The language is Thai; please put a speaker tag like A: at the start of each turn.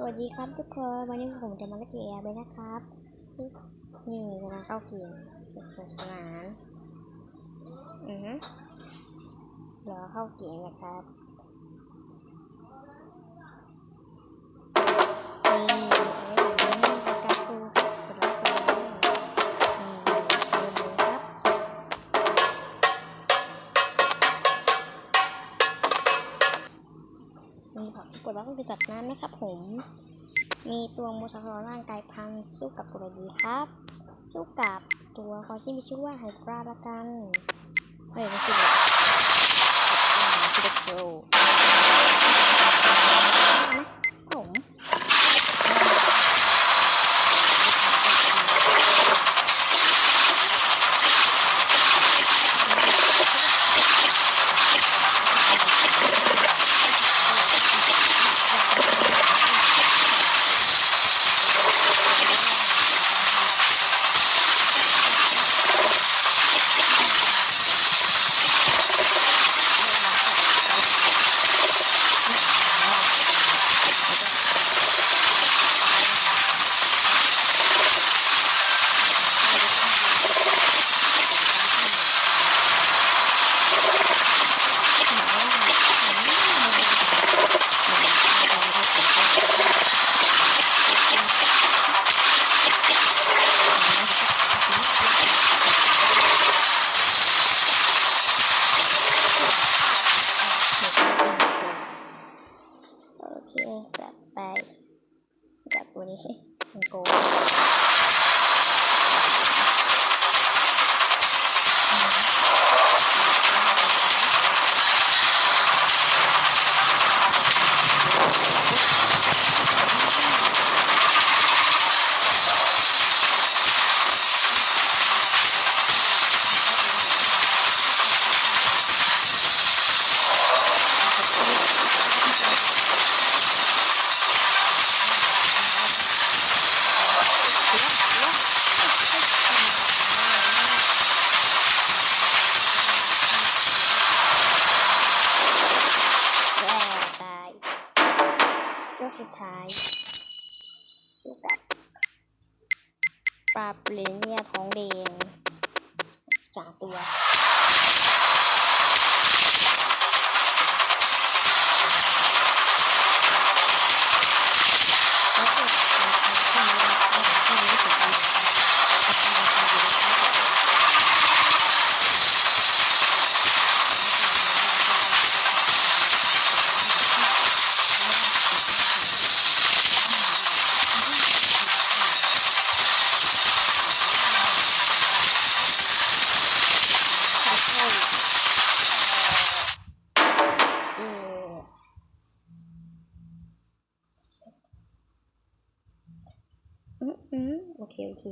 A: สวัสดีครับทุกคนวันนี้ผมจะมาเล่นเกมแอร์ไปนะครับ นี่กำลังเข้าเกมเด็กสนุกสนานอือฮึเดี๋ยวเข้าเกมนะครับ มีผักดว่าเป็นสัตว์น้ำนะครับผม มีตัวมูซาคอร่างกายพังสู้กับกรดีครับ สู้กับตัวคอชี่มีชื่อว่าไฮดราละกันเฮ้ยไม่ใช่เลยคือเด็กโร ตัวนี้มันโก สุดท้ายปลาเปลเนียท้องแดงสามตัว อืมอือโอเค โอเค